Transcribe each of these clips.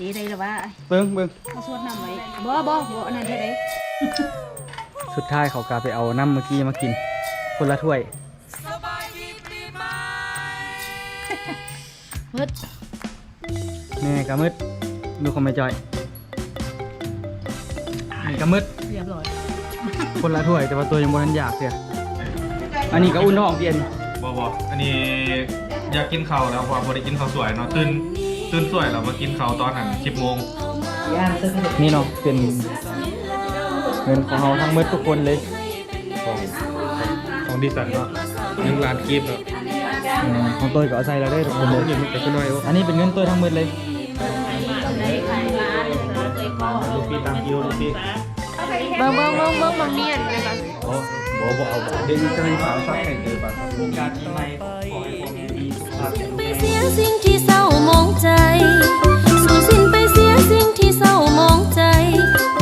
ดีได้หรือว่าเบิ่งเบิ่งมาสวดน้ำไว้บ่บ่บ่อันนั้นเท่าไรสุดท้ายเขากาไปเอาน้ำเมื่อกี้มากิน คนละถ้วยมืดแม่กะมืดดูคอมไม่จอยนี่กะมืดเรียบร้อยคนละถ้วยแต่ว่าตัวยังบ่ทันอยากเสียอันนี้ก็อุ่นน้องเพียนบอบออันนี้อยากกินข้าวแล้วเพอพอได้กินข้าวสวยเนาะตื่น ตื่นสวยแล้วมากินข้าวตอนนั้นสิบโมงนี่เนาะเป็นเงินของเราทั้งมืดทุกคนเลยของของดิสันเนาะหนึ่งล้านกีบเนาะอืมของตัวก็เอาใส่แล้วได้ทุกคนเลยนี่มันก็ขึ้นน้อยโอ้อันนี้เป็นเงินตัวทั้งมืดเลยได้ขายร้านเลยก็ลูกพี่ตามกิโลลูกพี่เบิ่งเบิ่งเบิ่งเบิ่งมันเนียนเลยกันโอ้บอบเอาเด็กจะมีฝาซักแข่งเจอปะโอกาสปีใหม่ขอให้พ่อแม่มีสุขภาพแข็งไปแรง เสียสิ่งที่เศร้ามอง ใจสู่สิ้นไปเสียสิ่งที่เศร้ามองใจ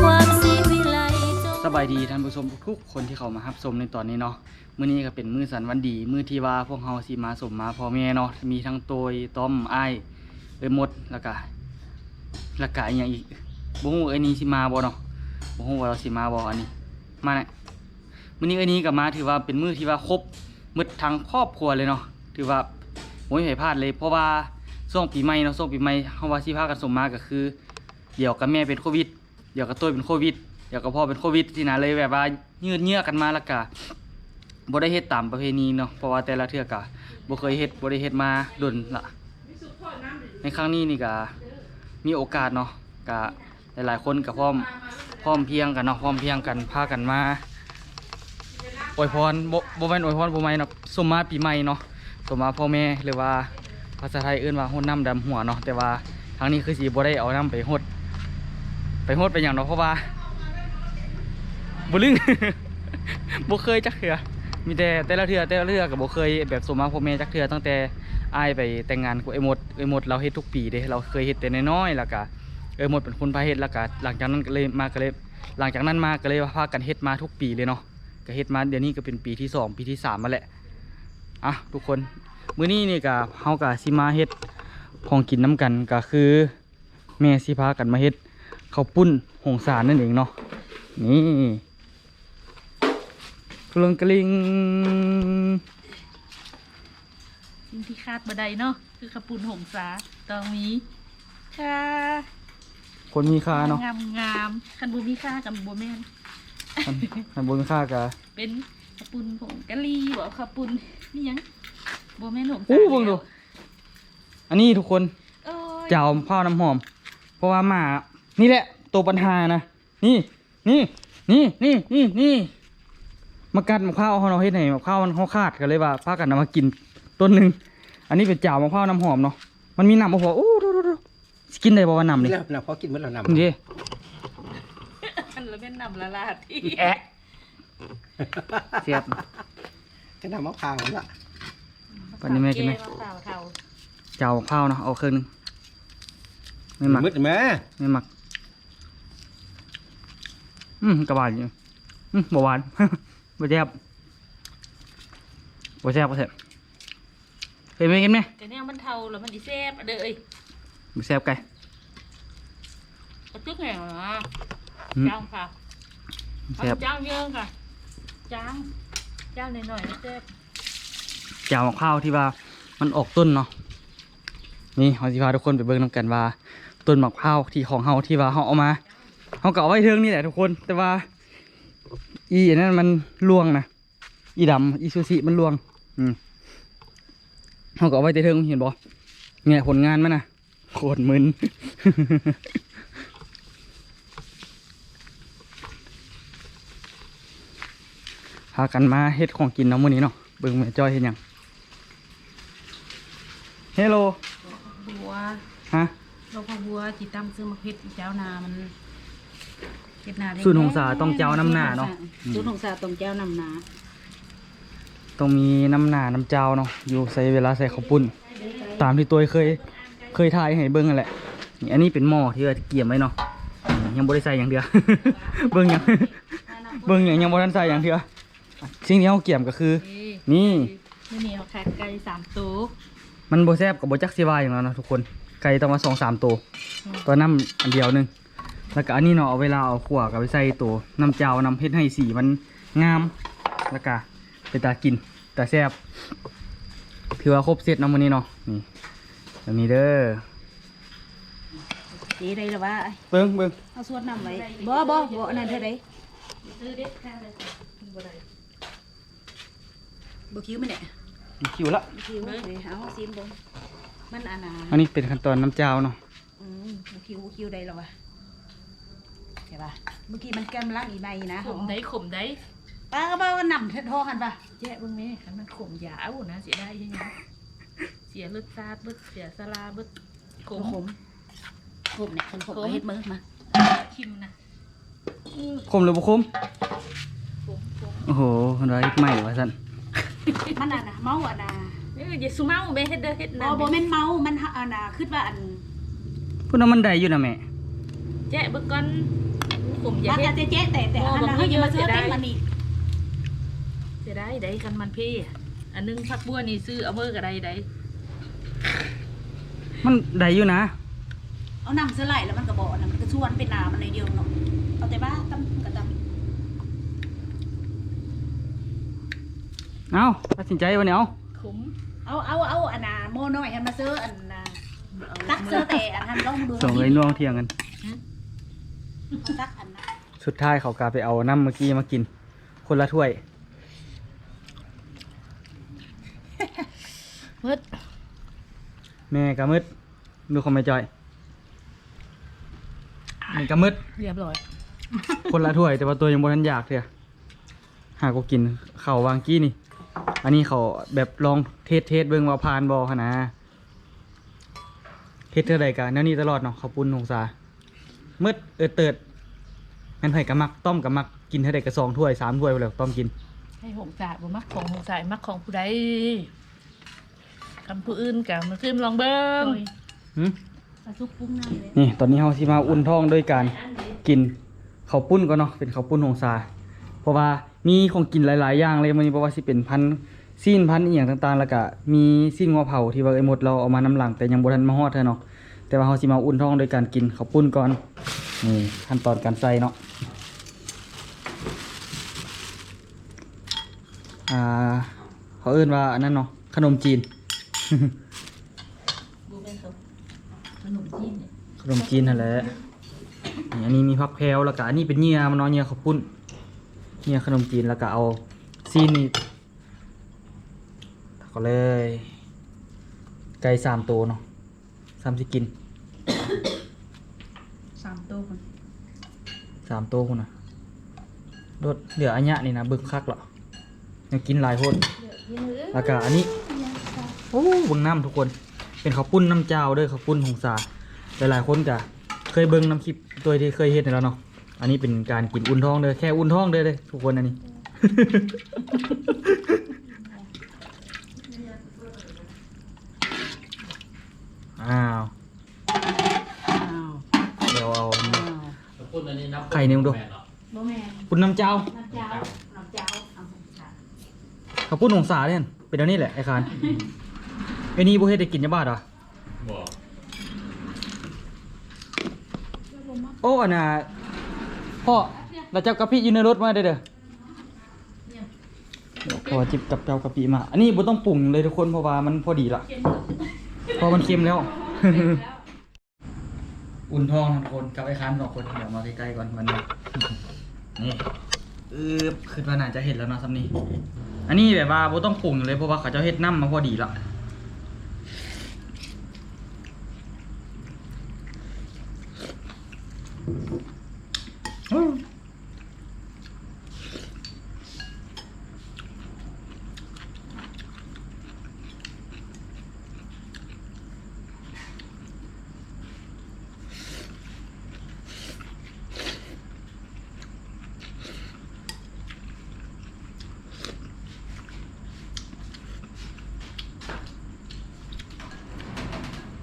ความสีวิไลจง สบายดีท่านผู้ชมทุกๆคนที่เข้ามารับชมในตอนนี้เนาะมื้อนี้ก็เป็นมื้อสันวันดีมื้อที่ว่าพวกเฮาสิมาสมมาพ่อแม่เนาะมีทั้งโตยต้อมอ้ายเอ้ยหมดแล้วก็แล้วก็อีกอย่างอีกบ่ฮู้เอ้ยนี้สิมาบ่เนาะบ่ฮู้ว่าเราสิมาบ่อันนี้ มาแน่มื้อนี้เอ้ยนี้ก็มาถือว่าเป็นมื้อที่ว่าครบหมดทั้งครอบครัวเลยเนาะถือว่าบ่มีใครพลาดเลยเพราะว่า ช่วงปีใหม่เนาะช่วงปีใหม่เฮาว่าสิพากันสมมาก็คือ เดี๋ยวกับแม่เป็นโควิด เดี๋ยวกับตัวเป็นโควิด เดี๋ยวกับพ่อเป็นโควิดที่นะเลยแบบว่ายืดเยื้อกันมาล้วก็บ่ได้เฮ็ดตามประเพณีเนาะเพราะว่าแต่ละเทื่อกะบ่เคยเฮ็ดบ่ได้เฮ็ดมาดนละในครั้งนี้นี่ก็มีโอกาสเนาะก็หลายๆคนก็พร้อมพร้อมเพียงกันเนาะพร้อมเพียงกันพากันมาอวยพรบ่บ่แม่นอวยพรบ่แม่เนาะสมมาปีใหม่เนาะสมมาพ่อแม่หรือว่าาษาไทยเอิ้นว่าโฮดน้ำดำหัวเนาะแต่ว่าครั้งนี้คือสิบ่ได้เอาน้ำไปโฮดไปโฮดไปอย่างเนาะเพราะว่าบ่ลึงบ่เคยจักเทื่อมีแต่แต่ละเทื่อแต่ละเทื่อก็บ่เคยแบบสมมาพ่อแม่จักเทื่อตั้งแต่อายไปแต่งงานกับไอ้หมดไอ้หมดเราเฮ็ดทุกปีเด้เราเคยเฮ็ดแต่น้อยๆแล้วก็เอ้หมดเป็นคนพาเฮ็ดแล้วก็หลังจากนั้นก็เลยมาก็เลย หลังจากนั้นมาก็เลยพากันเฮ็ดมาทุกปีเลยเนาะก็เฮ็ดมาเดี๋ยวนี้ก็เป็นปีที่สองปีที่สามมาแหละอะทุกคน มื้อนี้นี่ก็เฮาก็สิมาเฮ็ดของกินน้ำกันก็คือแม่สิพากันมาเฮ็ดข้าวปุ้นหงสารนั่นเองเนาะนี่กลงกลิงสิ่งที่คาดบ่ได้เนาะคือขปุ่นหงสาต้องมีค่ะคนมีค่าเนาะงามงามๆคันบ่มีค่ากับบ่แม่นอันอันบนค่ากะเป็นขปุ่นผงกะหรี่บ่ขปุ่นนี่หยัง บ่แม่นหงสาอู้เบิ่งดู อันนี้ทุกคนโอ้ยเจ้าข้าวน้ำหอม เพราะว่าหมา นี่แหละ ตัวปัญหานะ นี่ นี่ นี่ นี่ นี่ นี่มากัดมะพร้าวเขาเนาะเฮ็ดให้มะพร้าวมันเขาขาดกันเลยว่าพากันเอามากินต้นหนึ่งอันนี้เป็นเจ้ามะพร้าวน้ำหอมเนาะ มันมีน้ำมะพร้าวอู้ดูดูดูสิกินได้บ่ว่าน้ำนี่นี่นะพอกินเมื่อเรานำนี่อันละเป็นน้ำละลาดที่แอะเสียบจะนำมะพร้าวละ ปันนี้แม่กินไหมมะพร้าวเท่าเจ้ามะพร้าวเนาะเอาครึ่งหนึงไม่หมัก มืดไหมไม่หมัก อืมกระบาดอยู่อืมบหวาน บ่แซ่บบ่แซ่บบ่แซ่บเคยไหมกินไหมแต่เนี่ยมันเท่าแล้วมันสิแซ่บอะเด้อเอ้ยบ่แซ่บไก่กระตึกแห้งเหรออืมจ้างค่ะแซ่บเอาจ้างเยอะค่ะจ้างจ้างหน่อยๆนะแซ่บ เจ้ามะพร้าวที่ว่ามันออกต้นเนาะนี่เฮาสิพาทุกคนไปเบิ่งนํกันว่า ต้นมะพร้าวที่ของเฮาที่ว่าเฮาเอามาเฮาก็เอาไว้เทิงนี่แหละทุกคน แต่ว่า อีอันนั้นมันลวงนะอีดำอีซูซิมันลวง อืมเขาก็เอาไว้แต่เทิงเห็นบ่เนี่ยผลงานมันนะโคตรมึนพากันมาเฮ็ดของกินเนาะมื้อนี้เนาะเบิ่งแม่จ้อยเฮ็ดหยัง เฮลโลบัวฮะเราพอบัวจิตตามซื้อมาเพชรเจ้านามันเฮ็ดนาได้สูตรหงสาต้องเจ้าน้ำหน้าเนาะสูตรหงสาต้องเจ้าน้ำหนาต้องมีน้ำหนาน้ำเจ้าเนาะอยู่ใส่เวลาใส่ข้าวปุ้น ตามที่ตัวเคยเคยถ่ายให้เบิ่งนั่นแหละนี่อันนี้เป็นหม้อที่ว่าเกี่ยมไว้เนาะอืมยังบ่ได้ใส่อย่างเดียวเบิ่งหยังเบิ่งหยังยังบ่ทันใส่อย่างเดียวสิ่งที่เฮาเกี่ยมก็คือ นี่นี่นี่เขาขาดไก่สามตัว มันบ่แซ่บกับบ่จักสิว่าอย่างนั้นเนาะทุกคนไก่ต้องมาสองสามตัวตัวน้ำอันเดียวหนึงแล้วก็อันนี้เนาะเอาเวลาเอาขวกับไปใส่ตัวน้ำเจ้าน้ำเฮ็ดให้สีมันงามแล้วก็เป็นตากินตาแซ่บถือว่าครบเสร็จเนาะมื้อนี้เนาะนี่แบบนี้เด้อดีได้หรือว่าเบิ่งเบิ่งเอาสวดน้ำไว้บ่บ่บ่อันนั้นเท่าไดซื้อเด็ดแค่เลยบ่ได้บ่คิวมันเนี่ย มีคิวละบ่คิวเลยเอาซิมเบ่งมันอันน่ะอันนี้เป็นขั้นตอนน้ำเจ้าเนาะอืมบ่คิวบ่คิวได้หรอวะใช่ป่ะเมื่อกี้มันแกมลังอีใบนะขมได้ขมได้ป้าก็บอกว่าน้ำเททอกันป่ะแจ๊ะเบิ่งแม่คันมันขมยาวนะเสียได้ยังไงเสียรสชาติเบิดเสียสลาเบิดขขมมขมขมเนี่ยคนขมขมก็เฮ็ดมือมาคิมนะคมหรือบ่คมขมขมโอ้โหคนร้ายใหม่ว่าซั่น มันอันน่ะเมาอันน่ะเอ้ยอย่าสุเมาแม่เฮ็ดเด้อเฮ็ดบ่นั่นบ่แม่นเมา มันอันน่ะคิดว่าอันพุ่นว่ามันได้อยู่นะแม่แจ๊ะเบิ่งก่อนขมอย่ามันเฮ็ก็ดจะเจ๊แต่แต่อันน่ะเฮาอย่ามาซื้อเต็มอันนี้เสียได้ได้กันมันเพ่อันนึงผักบัวนี่ซื้อเอาเบอร์ก็ได้ได้มันได้อยู่นะ เอาน้ำเสื้อไหลแล้วมันก็บ่อันนั้นมันก็ชวนเป็นน้ำมันในเดียวเนาะเอาแต่ว่าตำก็ตำ เอ้าตัดสินใจวันนี้เอาขมเอาเอาเอาอันน่ะโมน้อยให้มาซื้ออันน่ะตักซื้อแต่อันนั้นลองดูส่งเลยน่วงเที่ยงกันตักอันน่ะสุดท้ายเขากาไปเอาน้ำเมื่อกี้มากิน คนละถ้วยมืดแม่กะมืดดูของแม่จอยแม่กะมืดเรียบร้อย คนละถ้วยแต่ว่าตัวยังบ่ทันอยากเถอะหาก็กินเขาววางกี้นี่ อันนี้เขาแบบลองเทสเทสเบิ่งว่าผ่านบ่คะนะเทสเท่าใดกันแนวนี้ตลอดเนาะเขาวปุ้นหงสามืดเออเติดแม่นไผกะมักต้อมกะมักกินเท่าใดกะสองถ้วยสามถ้วยไปแล้วต้อมกิน ให้หงสายบ่มักของหงสายมักของผู้ใดคำผู้อื่นกับมาขึ้นลองเบิ้งหึปลาซุปปรุงน้ำเลยนี่ตอนนี้เราสิมาอุ่นท้องด้วยการกินข้าวปุ้นก็เนาะเป็นข้าวปุ้นหงสาเพราะว่า มีของกินหลายๆ อย่างเลยมันนี้เพราะว่าสิเป็นพันธุ์ซีนพันธุ์อีหยังต่างๆ แล้วก็มีซีนงัวเผาที่ว่าไอ้หมดเราเอามานำหลังแต่ยังบ่ทันมาฮอดเท่าเนาะแต่ว่าเราสิมาอุ่นท้องด้วยการกินข้าวปุ้นก่อนนี่ขั้นตอนการใส่เนาะอ่าเขาเอิ้นว่าอันนั้นเนาะขนมจีนดูเป็นเขาขนมจีนเนี่ยขนมจีนนั่นแหละนี่อันนี้มีพักแพรวแล้วก็อันนี้เป็นเหยื่อมันเนาะเหยื่อข้าวปุ้น เหยื่อขนมจีนแล้วก็เอาซีนนี่ก็เลย ไก่สามตัวเนาะสามสิกินสามตัวคนสามตัวคุณนะรสเหลืออันเนี้ยนี่นะบึกคักเหรอยังกินหลายคนแล้วก็อันนี้โอ้เบิ่งน้ำทุกคน เป็นข้าวปุ้นน้ำเจ้าเด้วยข้าวปุ้นหงสาหลายๆคนก็เคยเบิ่งน้ำคลิปตัวที่เคยเฮ็ดในแล้วเนาะ อันนี้เป็นการกินอุ่นท้องเด้อแค่อุ่นท้องเด้อเด้อทุกคนอันนี้ อ้าวอ้าวเดี๋ยวเอาอ้าวไข่เนี่ยมึงดู บ่แม่นปุ้นน้ำเจ้าน้ำเจ้าน้ำเจ้าเอาค่ะข้าวปุ้นหงสาเนี่ยเป็นอันนี้แหละไอ้คานไอ้นี่บ่เฮ็ดได้กินยาบ้าเหรอโอ้อันน่ะ พ่อเราจับกะปิอยู่ในรถมาเด้อเด้อเดี๋ยวพอจิบกับเจ้ากะปิมา อันนี้บ่ต้องปรุงเลยทุกคนเพราะว่ามันพอดีละเพราะมันเค็มแล้ว อุ่นท้องทุกคนกับไอ้คานสองคนเดี๋ยวมาใกล้ๆก่อนมันนี้นี่อือคือว่าน่าจะเห็นแล้วเนาะซ้ำนี้ อันนี้แบบว่าบ่ต้องปรุงเลยเพราะว่าเขาเจ้าเฮ็ดน้ำมาพอดีละ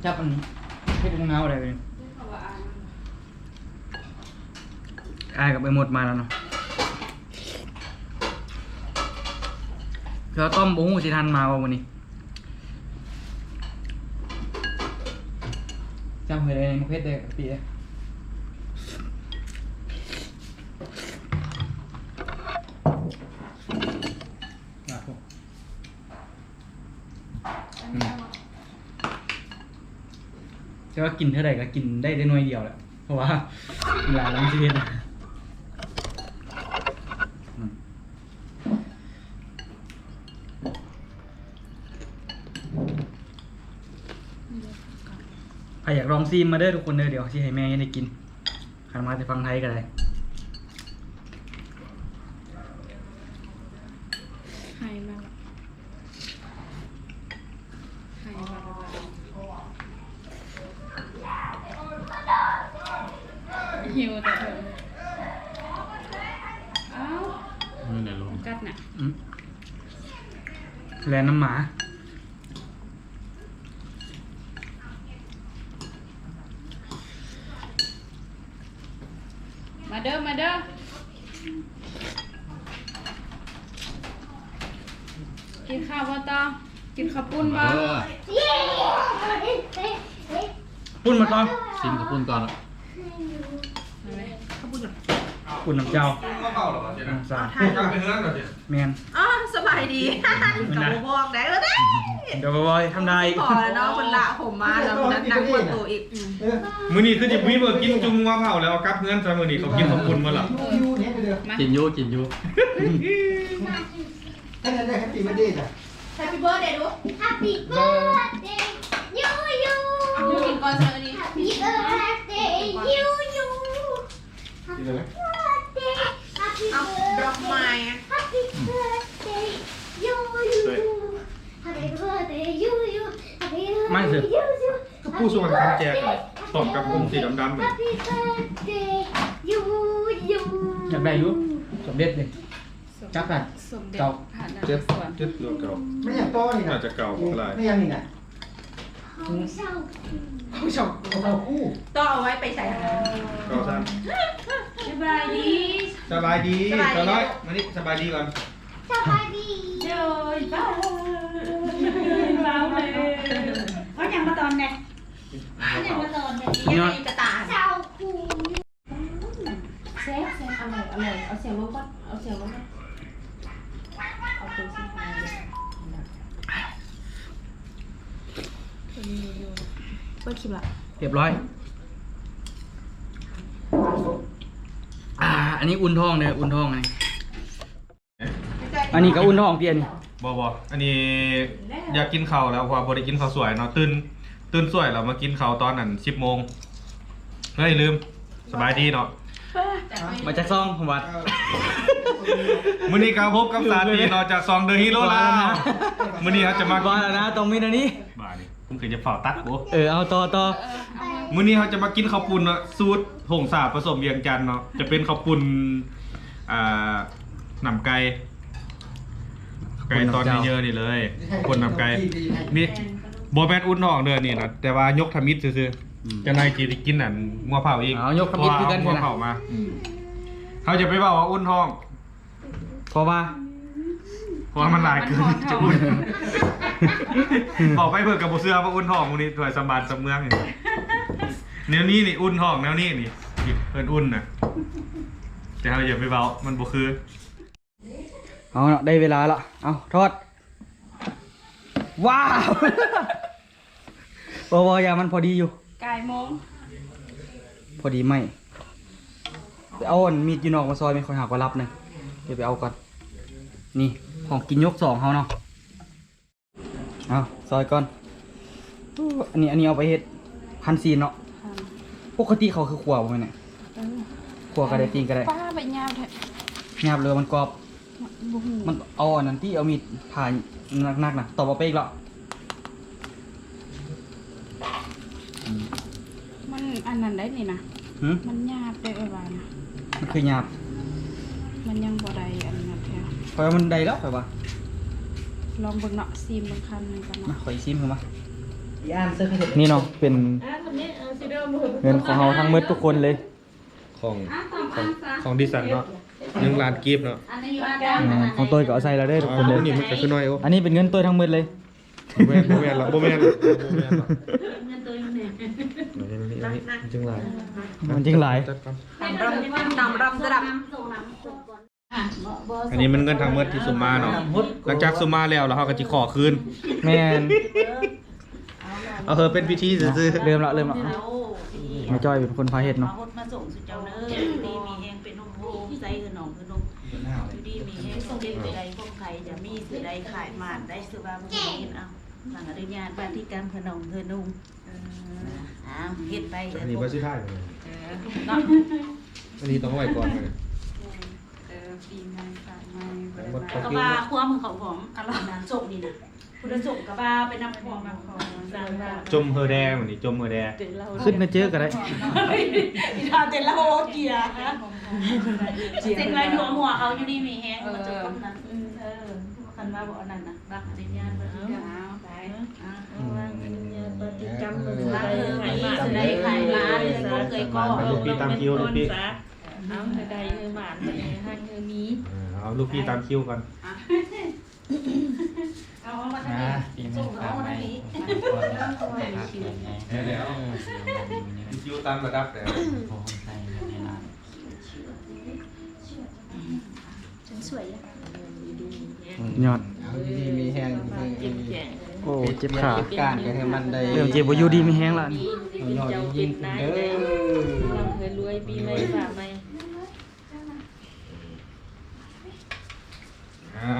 จับอันนี้เฮ็ดวงเงาอะไรไปเนี่ยอายกับไปหมดมาแล้วเนาะเราต้มบุ้งสิทันมาว่าวันนี้จำเคยได้ในมะเพชรได้ปีเลยอะพวกอืมแต่ ว่ากินเท่าไหร่ก็กินได้ได้น้อยเดียวแหละเพราะว่าหลายล้านชีวิตนอืมใครอยากลองซีมมาเด้อทุกคนเด้อเดี๋ยวที่ให้แม่ได้กินใครมาจะฟังไทยก็ได้ให้มาละให้มาละหิวแต่เถอะเอ้า นี่ไหนลง กัดน่ะ อืมแลน้ำหมา มาเด้อมาเด้อกินข้าวบ่ตอกินข้าวปุ้นบ่ ปุ้นมาก่อนซิมกับปุ้นก่อนละปุ้นน้ำเจ้ามาเปล่าหรอเจ๊นะน้ำสากลับไปเฮือนก่อนเจ๊แมนอ๋อสบายดีกับบอกได้แล้วเด้เดี๋ยวบอยทำได้อีกพอแล้วเนาะคนละผมมาแล้วนัดนักกว่าตัวอีกมื้อนี้คือจิบวิเบอร์กินจุ่มมาเผาแล้วเอากลับเฮือนซะมื้อนี้เขากินขอบคุณมาละยูเนี่ยไปเด้อกินยูกินยูแค่นั้นได้แฮปปี้มันดีจ้ะ Happy birthday ดู Happy birthday, you, you. เอาดู กินก่อนเชอนี่ Happy birthday, you, you. Happy birthday, happy เอาดอกไม้ birthday, อะ happy birthday, you, you. Happy birthday, you, you. Happy ไม่ birthday, สิ you, you. ก็ผู้ส่วนคำแจกอะตอบกับกลุ่มสีดำๆเลย Happy birthday, you, you. อยากได้อยุสมเด็จเลยจักกัน สมเด็จเก่า ผ่านนเจ็ดสวนเจ็ดโลเก่าไม่อยากต้อนี่นะน่าจะเก่าเท่าไหร่ไม่ยังนี่นะ 好笑。ผู้ชมเราคู่ต้องเอาไว้ไปใส่เก่าสั้นสบายดีสบายดีสบายมานี่สบายดีก่อนสบายดีเดี๋ยวบ้าบ้าเลยเขาอย่างมาตอนเนี่ยเขาอย่างมาตอนเนี่ยยังมีกระตาเจ้าคูเซฟเซฟอร่อยอร่อยเอาเสียงลงก่อนเอาเสียงลงก่อนเอาตัวสี ฟ้าเลยเปิดคลิปละเรียบร้อย อ่า อันนี้อุ่นท้องเลยอุ่นท้องเลยอันนี้ก็อุ่นท้องเพียนี่บอบออันนี้อยากกินข้าวแล้วเพราะว่าบริกินข้าวสวยเนาะตื่นตื่นสวยแล้วมากินข้าวตอนนั้นสิบโมงเฮ้ยลืมสบายดีเนาะมาจากซองผมวัดมื้อนี้ก็พบกับสาตีเนาะจากซองเดอะฮีโร่ลาวมื้อนี้เขาจะมาบอลแล้วนะตรงมินอันนี้บ้านี่ ผมเคยจะเผาตัดโอ้เออเอาต่อต่อมื้อนี้เขาจะมากินข้าวปุ้นเนาะสูตรผงสาบผสมเวียงจันทน์เนาะจะเป็นข้าวปุ้นอ่าหนำไก่ไก่ตอนเยอะๆนี่เลยคนหนำไก่นี่บอแมนอุ่นทองเด้อนี่นะแต่ว่ายกทมิดซื่อๆจะนายจีได้กินอันงัวเผาอีกเอายกคำยิดคือกันงัวใช่ไหมเผามาเขาจะไปบอกว่าอุ่นทองเพราะว่า เพราะว่ามันหลายเกินจะอุ่นบอกไปเพื่อกับโบเสื้อว่าอุ่นทองวันนี้ถวยสมบัติสำเมืองนี่แนวนี้นี่อุ่นทองแนวนี้นี่นี่เพิ่นอุ่นนะแต่เราอย่าไปเบามันบ่คือเอาเนาะได้เวลาละเอาทอด ว้าวบอบอยามันพอดีอยู่กายโมงพอดีไหมไปเอาอันมีดอยู่นอกมาซอยไม่ค่อยหากว่ารับหนึงเดี๋ยวไปเอาก่อนนี่ ของกินยกสองเขาเนาะเอาซอยก่อนอู้อันนี้อันนี้เอาไปเฮ็ดพันซีนเนาะปกติเขาคือขวบมันเนี่ยขวบก็ได้ตีนก็ได้ป้าไปยาวแท้หยาบเลยมันกรอบ บุหูมันเอาอันนั้นที่เอามีดผ่าหนักๆนะตอบเอาไปอีกแล้วมันอันนั้นได้นี่นะ หืมมันยากได้เออว่านะมันคือหยาบ มันยังบ่ได้ อันนั้นแท้เพราะว่ามันได้แล้วไปว่าลองเบิ่งเนาะซีมเบิ่งคันหนึงกันมาเนาะขออีกซิมเข้ามาย่านเสื้อขาวนี่เนาะเป็นเงินของเราทั้งหมืดทุกคนเลยของของของดิสันเนาะหนึ่งล้านกีบเนาะอันนี้อยู่อันดับอ่าของตัวก็เอาใส่แล้วได้อทุกคนเลยนี่มันก็คือน้อยโอ้อันนี้เป็นเงินตัวทั้งหมืดเลยโบแมนโบแมนหรอกโบแมนหรอกโบแมนหรอกจึงไรมันจริงหลายตามรำตามรำระดับ อันนี้มันเงินทางเมื่อที่สุมาเนาะหลังจากสุมาแล้วแล้วเขาก็จะขอคืนแมนเอาเธอเป็นพิธีซื่อเริ่มละเริ่มละแม่จ้อยเป็นคนพาเฮ็ดมาเนาะฮดมาส่งสุดเจ้าเนอดีมีแหงเป็นนมโฮมใจคือหนองคือนมอยู่ดีมีแหงส่งเด็กใดพวกใครจะมีสื่อใดขายมานได้สื่อว่ามึงเห็นเอาหลังอนุญาตบ้านที่การพนองเธอนุ่งอ้าวเฮ็ดไปๆเด้อันนี้อว่าชื่อท่ายเออเนาะอันนี้ต้องไว้ก่อนเลย เออปีใหม่ฝากใหม่ก็ว่าความมือของผมอร่อยนานส่งนี่นะคุณส่งก็ว่าเป็นน้ำพองน้ำพองสร้างว่าจมเฮอแดงวันนี้จมเฮอแดงขึ้นมาเจอกันได้อีทาเต็นละโอเกียฮะเซ็งไรหัวหัวเขาอยู่ดีมีแฮงมาจอกับนั้นเออคันว่าบอกอันนั้นนะรักอนุญาตปฏิกรรมไปรักอนุญาตปฏิกรรมรักเธอมีสได้ขายร้าเลยก็เคยก็ลูกพี่ตามคิวลูกพี่ เอาให้ได้เออหมานไปให้เออมีเอาลูกพี่ตามคิวก่อนเอามาทำนี้ส่งเอามาทำนี้เดี๋ยวคิวตามระดับแต่ฉันสวยอะยอดเอาดีๆมีแห้งเจ็บแขนโอ้เจ็บขาการกันให้มันได้เริ่มเจ็บบ่อยู่ดีมีแห้งละหน่อยยิ่งขึ้นเด้อเราเคยรวยปีใหม่ฝากใหม่ อ่า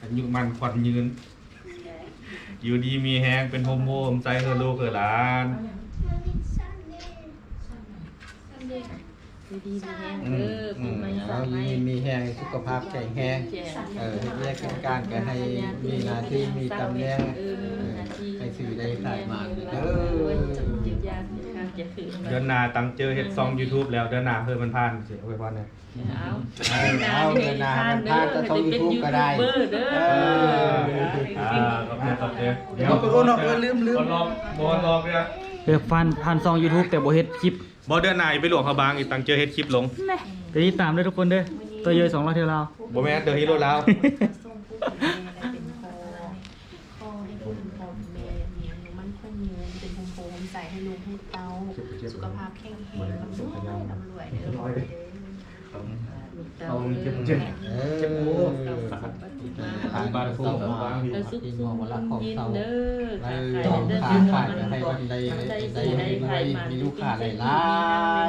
อายุมันควันยืน อยู่ดีมีแฮงเป็นโฮมโฮมใจเธอลูกเธอหลานดีดีมีแห้งอืเอมออืปีมใหม่เอาฝากใหม่ดีมีแห้งสุขภาพแข็งแรงแขนเออเรียกกิจการก็ให้มีหน้าที่มีตำแหน่งเออมีหน้าที่ให้สื่อได้ขายมาเด้รวยอ จะถือเดือนหน้าตังเจอเฮ็ดซอง YouTube แล้วเดือนหน้าเพิ่มมันผ่านเสียไว้พอเนี่ยเอาเอาเดินหน้ามันพาจะต้องยูทูบก็ได้ เบอร์เด้เออออ่าขอบคุณครับเดี๋ยวเดี๋ยวไปโอนออกเลยลืมลืม คนลองบอลลองเนี่ยเออฟันผ่านซอง YouTube แต่บ่เฮ็ดคลิปบอเดือนหน้าอย่าไปหลวงเขาบางอีกตังเจอเฮ็ดคลิปลงไปติดตามด้วยทุกคนเด้อตัวเยอะ200เท่าเราบอแม่นเดอะฮีโร่แล้ว ส่งผู้เป็นแม่เป็นคอคอให้คุณพ่อแม่เนี่ยมันคงเงินเป็นภูมิโฮมใส่ให้ลูกให้เต้า สุขภาพแข็งแรงลำรวยลำรวยเด้อรวยเด้อเอาเจ็บเจ็บเออเจ็บโอ้ทางบ้านฟูบางทีเออสุขที่สุมของว่ารักของยินเศร้าเด้อเอขาอขายต้องเด้อขาเดือนขายมันก็ให้มันได้ได้ได้ได้ขายมันมีลูกค้าหลายหลา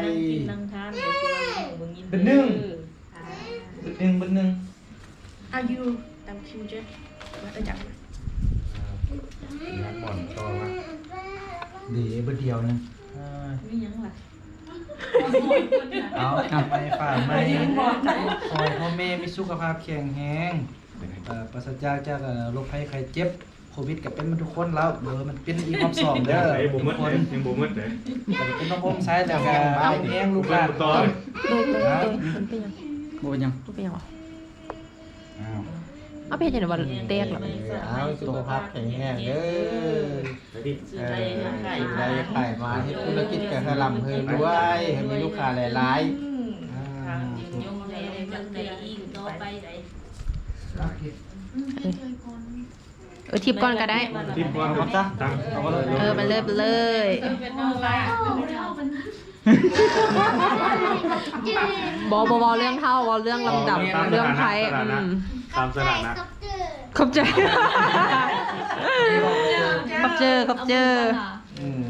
ยกินนั่งทานเลยสิว่ามึงยินเป็นหนึ่งหนึ่งเป็นหนึ่งอายุตามคิวเจ้มาประจักษ์นักบอลต่อมาดีเบอร์เดียวนึง มีหยังล่ะเอาไม่ฝ่าไม่คอยพ่อแม่มีสุขภาพแข็งแรงเอ่อปราศจากจากเอ่อโรคภัยไข้เจ็บโควิดก็เป็นมันทุกคนแล้วเบอร์มันเป็นอีกรอบสองเด้อไอ้บุ๋มทุมืกดคนเลยยังบุ๋มมืดเลยแต่เป็นน้องอมซ้ายแล้วก็เอาแห้งลูกหลานต่อ โดยโดยโดยมันเป็นยัง บ่เป็นหยังมันเป็นยังวะอ้าว เอาไปเห็นอย่างว่าเตียกเหรอเอาสุขภาพแข็งแรงเด้อซื้อเอได้อขายได้ขายมาให้ธุรกิจกับลำเพิ่มด้วยให้มีลูกค้าหลายๆอ่าทางจริงยงใจได้จังใจอีกต่อไปได้เออทิปก่อนก็ได้ทิปก่อนครับตั้งเอาก็เลยเออมันเริ่มเลยเป็นน้องลาย บอบอบอเรื่องเท่าบอเรื่องลำดับเรื่องไพ่อืมตามสถานะครบเจอครบเจอครบเจออืม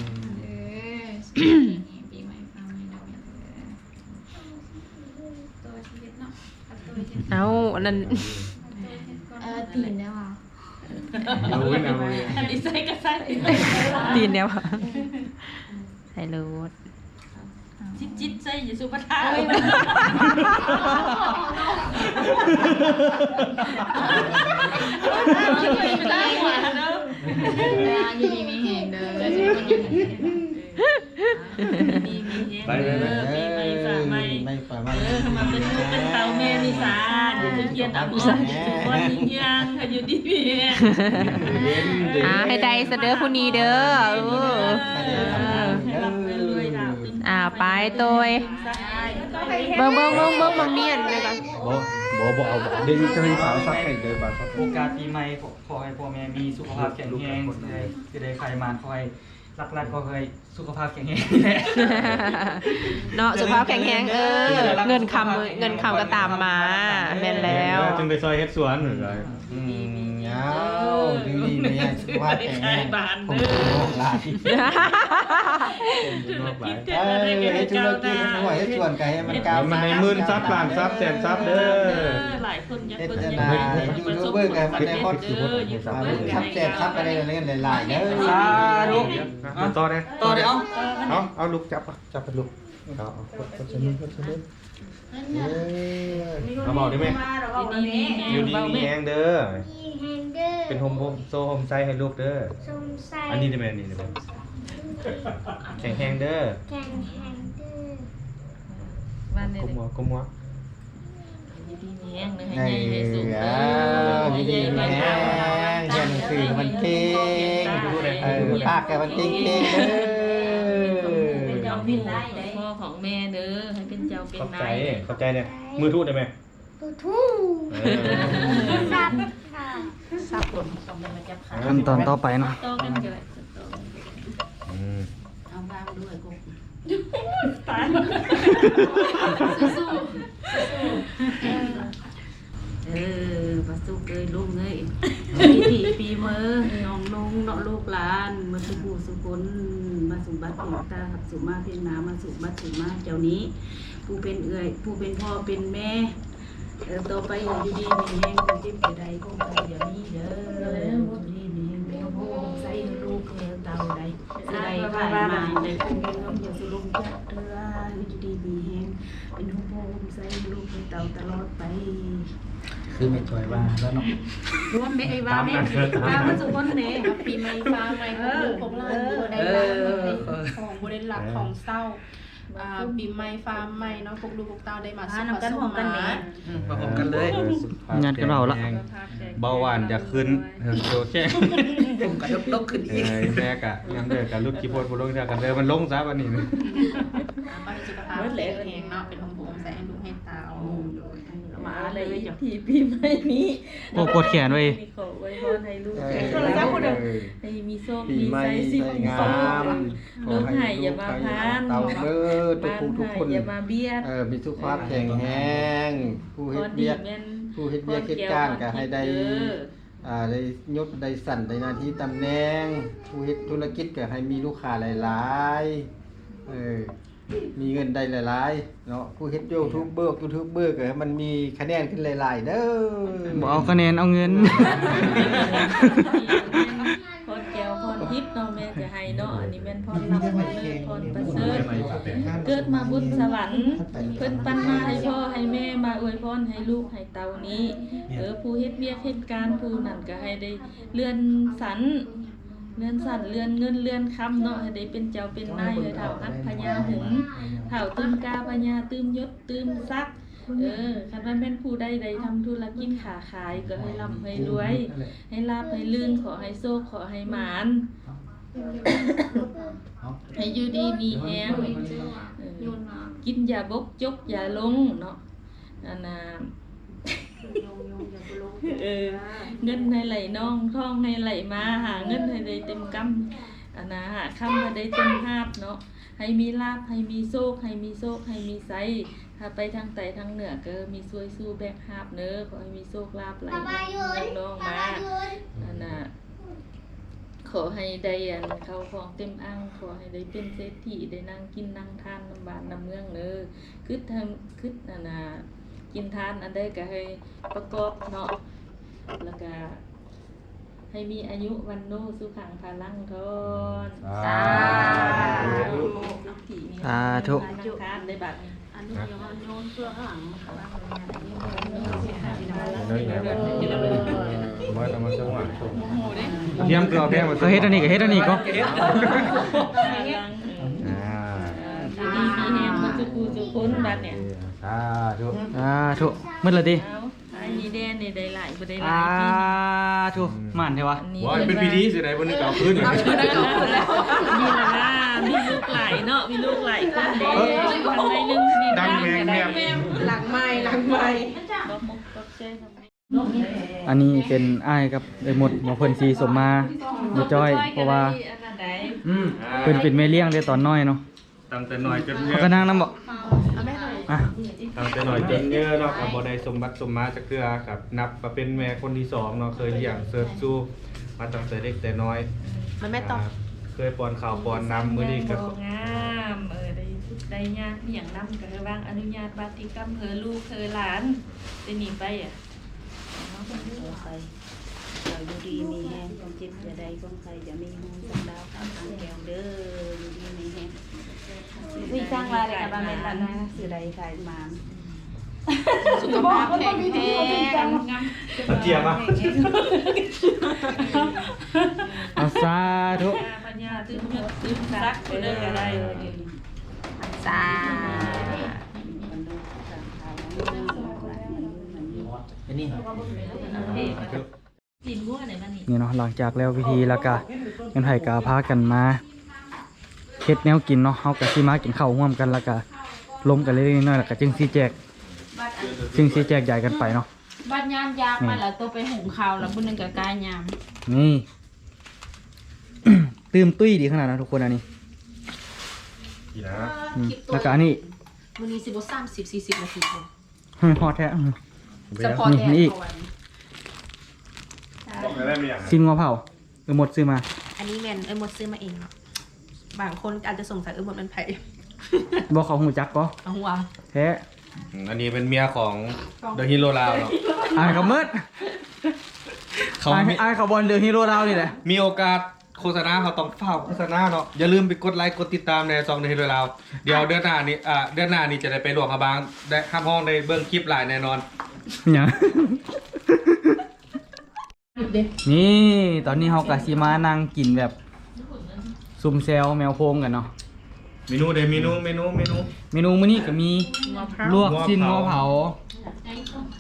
เอาอันนั้นเออตีนได้ว่ะเอาไว้นะเอาไว้อันนี้ใส่ก็ใส่ตีนเนี่ยวะใส่รูด จิตจิตใส่อยู่สุภาพอยู่ดีมีแหงเด้อแล้วจะเป็นยังไงมีมีเย็นเออมีไม่ฝาไม่ไม่ฝ่าไม่เออมาเป็นลูกเป็นเตาแม่นิสานอยู่ทุกเย็นอับอุ่นทุกคนยิ่งยังอยู่ดีพี่อ่าให้ได้เสด้อผู้นี้เด้อเออ อ่าไปตัวเบิ่งเบิ่งเบิ่งเบิ่งบางเนียนเลยก่อนบ่บ่บ่เอาบ่เดี๋ยวจะมีฝาซักให้เด้อฝาซักโอกาสปีใหม่ขอให้พ่อแม่มีสุขภาพแข็งแรงจะได้จะได้ใครมาขอให้หลักก็คือสุขภาพแข็งแรงเนาะสุขภาพแข็งแรงเออเงินคำเงินคำก็ตามมาแม่นแล้วจึงได้ซอยเฮ็ดสวนหรือไงอืมยาวดีดีมีสุขภาพแข็งแรงผมโลกหลายนอกหลายเออให้ธุรกิจหน่วยให้ส่วนไกลให้มันก้าวมันในหมื่นซับล้านซับแสนซับเด้อหลายคนอยากเฮ็ดเบิ่งจะอยากนาเบิ่งยูทูบเบอร์กันมันได้ฮอตเอออยู่อ่าเบิ่งทับแจกทับอะไรอะไรกันหลายๆเด้อสาธุเอาต่อเด้ต่อเดี๋ยวเอาเอาลูกจับอะจับเป็นลูกเอาเอากดกดชนิดกดชนิดเออเอาบอกได้ไหมดีๆอยู่ดีมีแฮงเด้อมีแฮง เดอร์เป็นโฮมโฮมโซโฮมไซให้ลูกเด้อ สมใส่อันนี้ได้ไหมอันนี้ได้ไหมแข็งแฮงเด้อแกงแฮงเดอร์วันนี้กลมหัวกลมหัวดีๆมีแห้งเลยให้ไงใหญ่ให้สูงอ้าวดีดีมีแฮงเรียนหนังสือมันเก่ง เออภาคแกมันเก่งเก่งเด้อเจ้าเป็นได้พ่อของแม่เด้อให้เป็นเจ้าเป็นเข้าใจนายเข้าใจเนี่ย มือทูดได้ไหมตูทู่เอซับค่ะ สับคนต้องเป็นมาจับขาขั้นตอนต่อไปเนาะต่อกันก็ได้ออืมเอาบ้างด้วยกูเออประสุกเลยลุงเอ้ยปีที่ปีเมื่อน้องนุ่งเนาะลูกหลานมาสุบูสุคนมาสุบัติหลวงตาหับสุมาเพียงนามาสุบัติสุมาเจ้านี้ผู้เป็นเอื้อยผู้เป็นพ่อเป็นแม่ เออต่อไปอยู่ดีๆมีแห้งเป็นจิ้มไปใดคงไปเดี๋ยวนี้เด้ออยู่ดีมีแห้งเป็นพ่อใส่ลูกเออเตาใดใดผ่านมาได้คงมีเงินอยู่สุลุมจัดเรืออยู่ดีมีแห้งเป็นพ่อใส่ลูกเป็นเตาตลอดไปคือไม่ถอยว่าแล้วเนาะรวมแม่ไอ้ว่าแม่ตามมาสุคนเน่ปีใหม่ฟ้าใหม่ของลูกของหลานบ่ได้ลาของบ่ได้หลักของเศร้า อ่าปีใหม่ฟ้าใหม่เนาะพวกลูกพวกเต้าได้มาสุขนำกันสหอมมกันมาแน่มาพบกันเลยงานกันเราละ เบาหวานจะขึ้นเหิงโตแค่ผมกระดกดกขึ้นเออีก อแม่กะยังเด้อกับลูกกี่โพดบ่ลงเด้อกันเด้อมันลงซะบัดนี้นะอ่าก็ให้สุขภาพแข็งแรงเนาะเป็นของผมใส่ให้ลูกให้เต้า มาเลยจ้ะที่ปีใหม่นี้โอ้ปวดแขนเว้ย มีขอไว้พรให้ลูกเอแข็งอแรงเออให้มีโชคปีมีใหม่ใจสิ่งใส่งาสมมลูกให้อย่ามาพานเต่าเด้อทุกบ้านผู้ทุกให้คน อย่ามาเบียดเออมีสุขภาพแข็งแรงผู้เฮ็ดเวียกผู้เฮ็ดเวียกเฮ็ดการก็ให้ได้อ่าได้ยศได้สั่นได้หน้าที่ตำแหน่ง ผู้เฮ็ดธุรกิจก็ให้มีลูกค้าหลายๆเออ มีเงินได้หลายๆเนาะผู้เฮ็ดยูทูบเบอร์ยูทูบเบอร์ก็ให้มันมีคะแนนขึ้นหลายๆเด้อบ่เอาคะแนนเอาเงินพรแก้วพรทิพย์เนาะแม่จะให้เนาะอันนี้แม่นพรรับพรเลิศพรประเสริฐเกิดมาบุญสวรรค์เพิ่นปันมาให้พ่อให้แม่มาอวยพรให้ลูกให้เต้านี้เออผู้เฮ็ดเวียกเฮ็ดการผู้นั้นก็ให้ได้เลื่อนสัน เลื่อนสั่นเลื่อนเงินเลื่อนคำเนาะให้ได้เป็นเจ้าเป็นนายให้เท่าอัดพญาหงส์เท่าตื้มกาพญาตื้มยศตื้มซักเออคันว่าแม่นผู้ใดใดทำธุรกิจขาขายก็ให้ร่ำให้รวย ให้ลาบให้ลื่นขอให้โชคขอให้หมานให้อยู่ดีมีแฮงกินยาบกจกยาลงเนาะอันน่ะ เออ เงินให้ไหลน่องท่องให้ไหลมาหาเงินให้ได้เต็มกำอันนะหาคำให้ได้เต็มหาบเนาะให้มีลาบให้มีโชคให้มีโชคให้มีไสถ้าไปทางใต้ทางเหนือก็มีซวยสู้แบกหาบเน้อขอให้มีโชคลาภไหลน้องมาอันนะขอให้ได้อันเขาของเต็มอ่างขอให้ได้เป็นเศรษฐีได้นั่งกินนั่งทานน้ำบานน้ำเมืองเด้อคือทำคืออันนะ กินทานอันใดก็ให้ประกอบเนาะแล้วก็ให้มีอายุวันโนสุขังพลังทอนสาธุที่มีสาธุนั่งทานได้บัดนี้อันนี้โยนโยนเสื้อข้างหลังข้างหลังนั่นแหละแบบนี้บ่ต้องมาสว่างเทียมเกลือแพงมาก็เฮ็ดอันนี้ก็เฮ็ดอันนี้ก็พลังเอออ่าดีดีมีแฮมมาจุกูจุคนบัดเนี่ย สาธุอ่าถูกมืดและติเอาไอ้นี่แดนนี่ได้หลายบ่ได้หลาอ่ายปีนี้ถูกม่านใช่วะอันนี้ว่าเป็นพิธีสิได้บ่นึกเอาขึ้นเอาชุดได้ก็ขึ้นแล้วมีละล่ะมีลูกหลายเนาะมีลูกหลายคนเด้ทางในเรื่องนี้ดังแมงแมบหลังใหม่หลังใหม่บ่มกบ่ใจทำไมอันนี้เป็นอ้ายกับไอ้หมดหมอเพิ่นสีสมมาบ่จ้อย เพราะว่าอืมเพิ่นเป็นแม่เลี้ยงได้ตอนน้อยเนาะตั้งแต่น้อยจนเยเขาอะก็นั่งนำบ่เอาแม่เลย อะตั้งแต่น้อยจนเยอะเนาะกับบ่ได้สมบัติสมมาจากเทื่อกับนับมาเป็นแม่คนที่สองเนาะเคยเลี้ยงเสิร์ฟสู้มาตั้งแต่เด็กแต่น้อยมันแม่ตอบาเคยป้อนข้าวป้อนน้ำมื้อนี้ก็งามเออได้ได้ญาติมีหยังนำก็คือว่างอนุญาตบาติกรรมเฮอลูกเฮอหลานได้หนีไปอะเอาไปเราอยู่ดีมีแห้งความเจ็บจะได้ความใครจะมีห้องสังดาวข้างทางแก้วเด้ออยู่ดีมีแห้ง วิ่งสร้างลายเลยกับบ้านเมตันนะสื่อใดขายมานสุขภาพแข็งแรงตะเกียบอะเอาสาธุปัญญาตื้มยศตื้มซักไปเลยก็ได้จ้าสินหัวไหนมานี่นี่เนาะหลังจากแล้วพิธีแล้วก็เงินไผก็พากันมาเฮ็ดแนวกินเนาะเฮาก็สิมากินข้าวร่วมกันแล้วก็ล้มกันเล็กๆน้อยๆแล้วก็จึงสิแจกจึงสิแจกใหญ่กันไปเนาะบ้านยามยากมาแล้วตัวไปหุงข้าวแล้วบุญนึงกับกายยามนี่ ตื่มตุ้ยดีขนาดนั้นทุกคนอันนี้กี่นะอืมแล้วก็อันนี้วันนี้สิบสามสิบสี่สิบนาทีเลยเฮ้ยฮอดแท้อื้อจะพอนี่แทนนี่อีกบอกได้ไหมอย่างซิมงัวเผาเออหมดซื้อมา อันนี้แมนเอ้ยหมดซื้อมาเอง บางคนอาจจะสงสัยเอ้ยหมดมันไผ่บอกเขาหูจักก็เอาหัวแท้อันนี้เป็นเมียของ The Hero ลาวเนาะอายเขาเมิดเขาอายมีอายเขาบอลเดือฮีโร่ดาวนี่แหละมีโอกาสโฆษณาเขาต้องเฝ้าโฆษณาเนาะอย่าลืมไปกดไลค์กดติดตามในซอง The Hero ลาวเดี๋ยวเดือนหน้านี้อ่าเดือนหน้านี้จะได้ไปหลวงพระบางได้ห้ามห้องได้เบิ่งคลิปหลายแน่นอน เนี่ยนี่ตอนนี้เขากะสิมานั่งกินแบบ ซุ่มแซวแมวโพงกันเนาะเมนูเดเมนูเมนูเมนู เมนูมื้อนี้ก็มีลวกงัวเผาชิ้นงัวเผา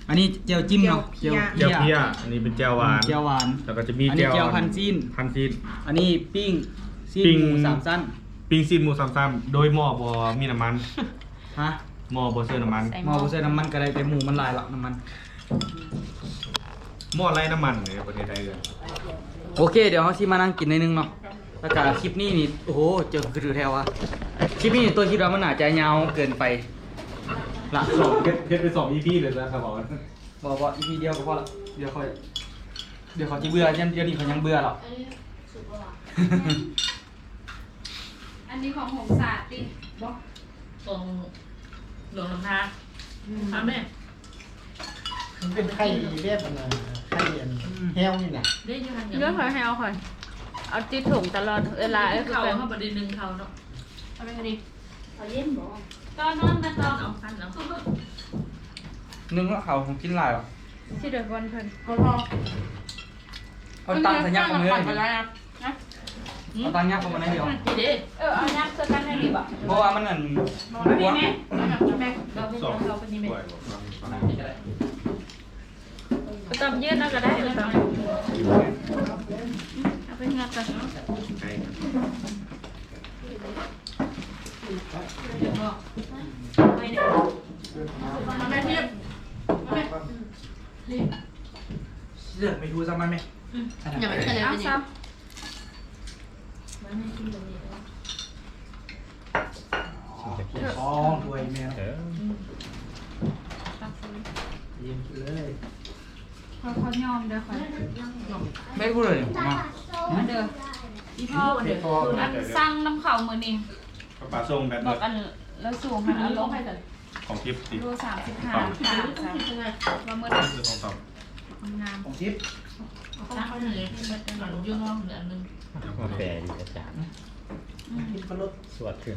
อันนี้เจียวจิ้มเนาะเจียวเจียวเพียอันนี้เป็นเจียวหวานเจียวหวานแล้วก็จะมีอันนี้เจียวเจียวพันซีนพันซีนอันนี้ปิ้งซีนปิ้งหมูสามสั้นปิ้งซีนหมูซ้ำๆโดยหม้อบอมีน้ำมันฮะหม้อบอเซอร์น้ำมันหมอบ่ใส่น้ำมันก็ได้แต่หมูมันหลายละน้ำมันหม้อไรน้ำมันในประเทศไทยเลยโอเค เดี๋ยวเขาสิมานั่งกินในอยนึงเนาะ แล้วก็คลิปนี้นี่โอ้โหเจอคือถือแถวอะคลิปนี้นี่ตัวคิดว่ามันอาจจะยาวเกินไปละสองเพชรเพชรไปสอง EP เลยนะครับบอกบอกว่าอีพีเดียวก็พอละเดี๋ยวค่อยเดี๋ยวเขาจะเบื่อยันเดี๋ยวนี้เขายังเบื่อหรอกอันนี้ของหงสาติตรงหลวงลำพาทำแม่มันเป็นไข่เรียบมันนะไข่อันแห้วนี่น่ะได้ยังไงเรื่องคอยให้เอาคอย เอาจีถุงตลอดเวลาเอ้ยคือเขาเป็นเขาบไดีหนึ่งเขาเนาะเอาไปดิเขาเย็นบ่ตอนนอนนะตอนเอาพันเนาะนึงว่าเขาคงกินหลายหรอกที่เดือดวันเพิ่นพอเอาตังค์สัญญาของเนื้อไปแล้วนะนะเอาตังค์ยักษ์เข้ามาในเดียวดีเด้เออเอายักษ์เสื้อกันให้ดีบ่เพราะว่ามันนั่นไม่มีหัวแม่แม่เราเป็นสองเราเป็นยังไงตำยืดน่าจะได้เลยครับเอาไปงัดกันมาแม่เทียบเลือกไม่ดูซ้ำมันไหมอย่าไปเฉลยเอาซ้อ๋อถ้วยแมวเออเย็นกินเลยำ เขาเขายอมเด้อค่ะไม่พูดเลยมามาเด้อพี่พ่อเด้ออันสร้างน้ำเข่ามือนี่ปลาส้มแบบบอกอันแล้วสูงหันเอาลงให้กันของทิปสิรูสามสิบห้าสามสามว่าเมื่อไหร่คือของตอบงามของทิพย์ตั้งเขาเหนื่อยมันเป็นหลังยุ่งห้องเหลือนึงกาแฟดีอาจารย์ทิพย์ปลาลดสวัสดี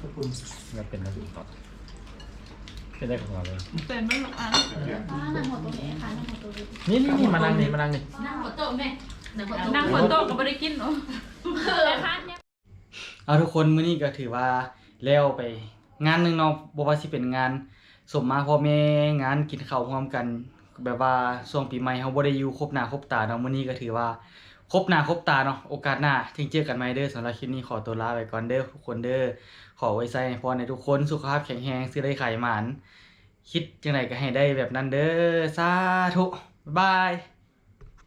ขอบคุณมันเป็นน้ำตก เป็นได้ของเราเลยเป็นไม่หรอกอันนั่งหัวตัวนี้ค่ะนั่งหัวตัวนี้นี่นี่นี่มานั่งนี่มานั่งนี่นั่งหัวโต๊ะแม่นั่งหัวโต๊ะนั่งบนโต๊ะก็ไม่ได้กินเนาะเลยค่ะเนี่ยเอาทุกคนมื้อนี้ก็ถือว่าแล้วไป งานหนึงเนาะบ่ว่าสิเป็นงานสมมาพ่อแม่งานกินข้าวร่วมกัน แบบว่าช่วงปีใหม่เฮาบ่ได้อยู่ครบหน้าครบตาเนาะมื้อนี้ก็ถือว่าครบหน้าครบตาเนาะโอกาสหน้าถึงเจอกันใหม่เด้อสำหรับคลิปนี้ขอตัวลาไปก่อนเด้อทุกคนเด้อ ขอไว้ใส่พรในทุกคนสุขภาพแข็งแรงซื้อได้ไขมัน คิดจังไดก็ให้ได้แบบนั้นเด้อสาธุบายบาย